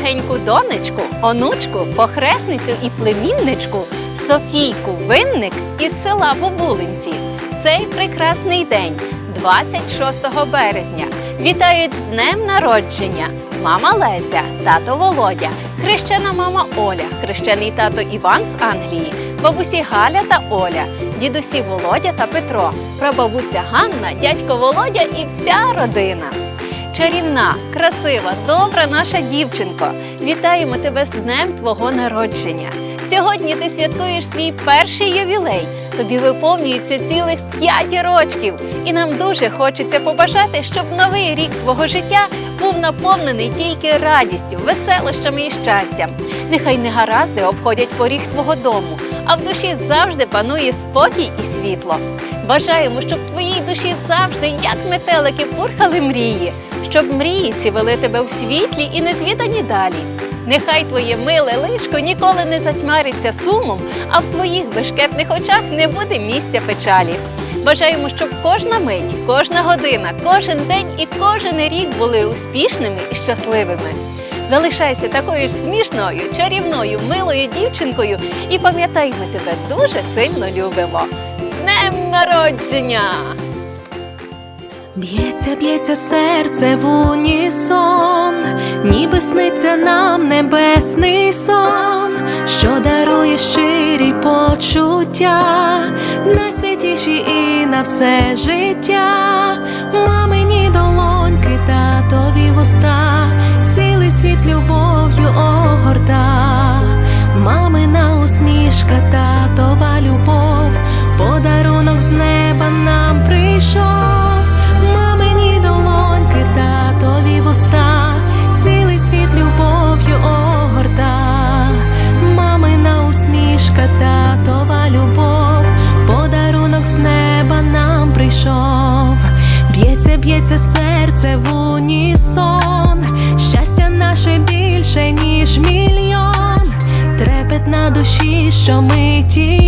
дорогеньку донечку, онучку, похресницю і племінничку Софійку Винник із села Бобулинці. В цей прекрасний день, 26 березня, вітають днем народження мама Леся, тато Володя, хрещена мама Оля, хрещений тато Іван з Англії, бабусі Галя та Оля, дідусі Володя та Петро, прабабуся Ганна, дядько Володя і вся родина. Чарівна, красива, добра наша дівчинко. Вітаємо тебе з днем твого народження. Сьогодні ти святкуєш свій перший ювілей. Тобі виповнюється цілих 5 рочків. І нам дуже хочеться побажати, щоб новий рік твого життя був наповнений тільки радістю, веселощами і щастям. Нехай негаразди обходять поріг твого дому, а в душі завжди панує спокій і світло. Бажаємо, щоб в твоїй душі завжди, як метелики, пурхали мрії, щоб мрії ці вели тебе у світлі і незвідані далі. Нехай твоє миле лишко ніколи не затьмариться сумом, а в твоїх бешкетних очах не буде місця печалі. Бажаємо, щоб кожна мить, кожна година, кожен день і кожен рік були успішними і щасливими. Залишайся такою ж смішною, чарівною, милою дівчинкою і пам'ятай, ми тебе дуже сильно любимо. Днем народження! Б'ється, б'ється серце в унісон, ніби сниться нам небесний сон, що дарує щирі почуття, найсвятіші і на все життя, мамині долоньки, татові вуста, цілий світ любов'ю огорта, мамина усмішка, татова б'ється, серце в унісон, щастя наше більше, ніж мільйон, трепет на душі, що миті є,